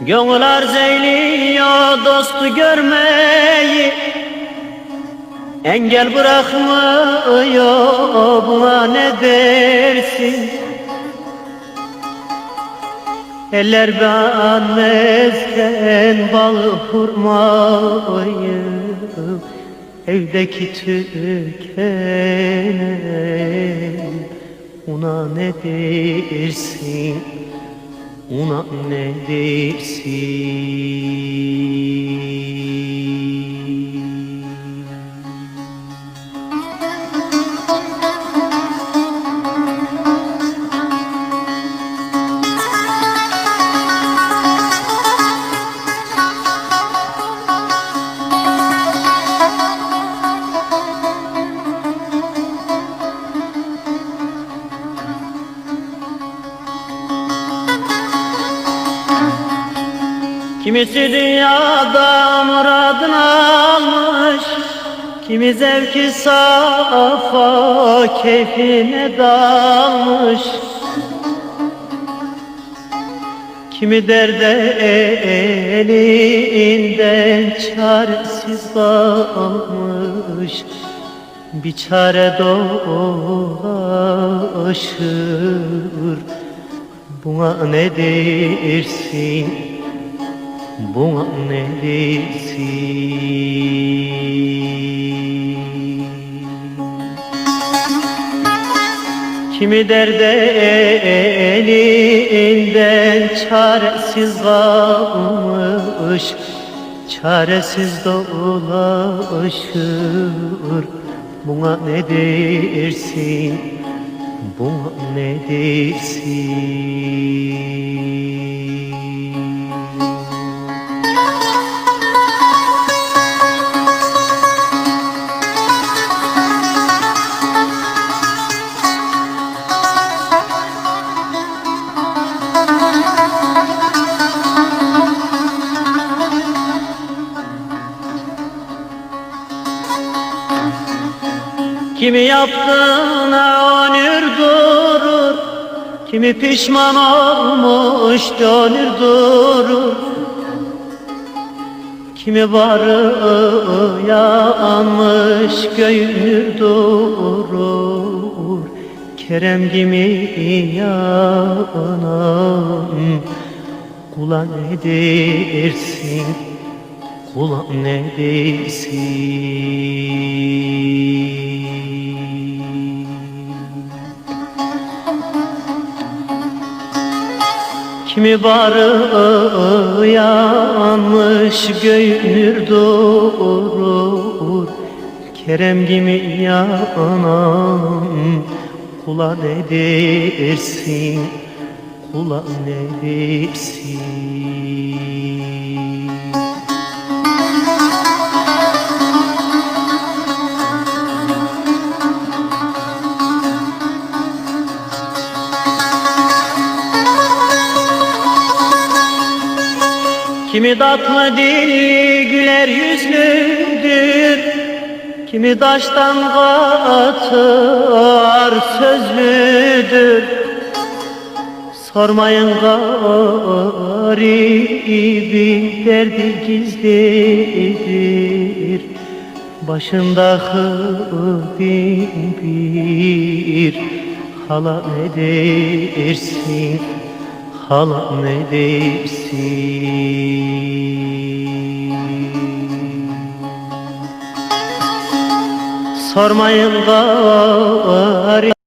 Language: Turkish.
Gönül arz eyliyor dostu görmeyi. Engel bırakmıyor buna ne dersin? Eller beğenmezken bal hurmayı Evdeki tükene Una ne dersin Una ne dersin Kimisi dünyada muradını almış Kimi zevki safa keyfine dalmış. Kimi derde elinden çaresiz kalmış Bir çare dolaşır Buna ne dersin Buna ne dersin Kimi derde elinden çaresiz kalmış Çaresiz dolaşır. Buna ne dersin Buna ne dersin Kimi yaptığına onur durur Kimi pişman olmuş dönür durur. Kimi varı yanmış göğünür durur Kerem gibi yanan Kula ne dersin Kula ne dersin Kimi barı yanmış göğünür doğurur Kerem gibi yanan kula ne Kula ne dersin Kimi tatlı dilli güler yüzlüdür Kimi taştan katar sözlüdür Sormayın garibin derdi gizlidir Başındaki bin bir hala ne dersin hala ne dersin? Sormayın gari